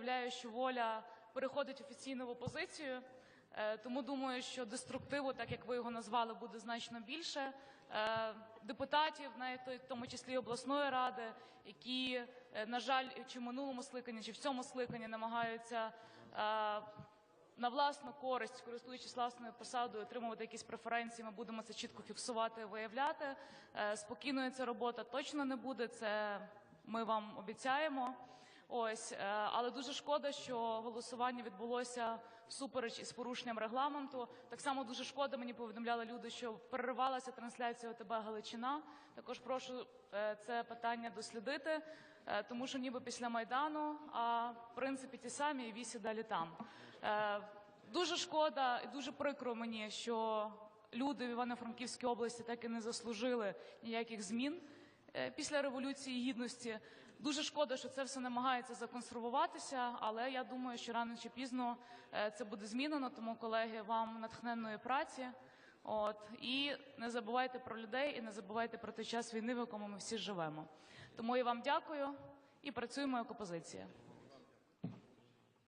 заявляю, що воля переходить офіційно в опозицію. Е, Тому думаю, що деструктиву, так як ви його назвали, буде значно більше. Е, Депутатів, навіть в тому числі обласної ради, які, е, на жаль, чи в минулому скликанні, чи в цьому скликанні намагаються на власну користь, користуючись власною посадою, отримувати якісь преференції. Ми будемо це чітко фіксувати, виявляти. Спокійною ця робота точно не буде. Це ми вам обіцяємо. Ось, е, але дуже шкода, що голосування відбулося всупереч із порушенням регламенту. Так само дуже шкода, мені повідомляли люди, що переривалася трансляція ОТБ Галичина. Також прошу е, це питання дослідити, е, тому що ніби після майдану, а в принципі ті самі і вісі далі там. Дуже шкода і дуже прикро мені, що люди в Івано-Франківській області так і не заслужили ніяких змін після революції гідності. Дуже шкода, що це все намагається законсервуватися, але я думаю, що рано чи пізно е, це буде змінено. Тому, колеги, вам натхненної праці. От і не забувайте про людей, і не забувайте про той час війни, в якому ми всі живемо. Тому я вам дякую і працюємо як опозиція.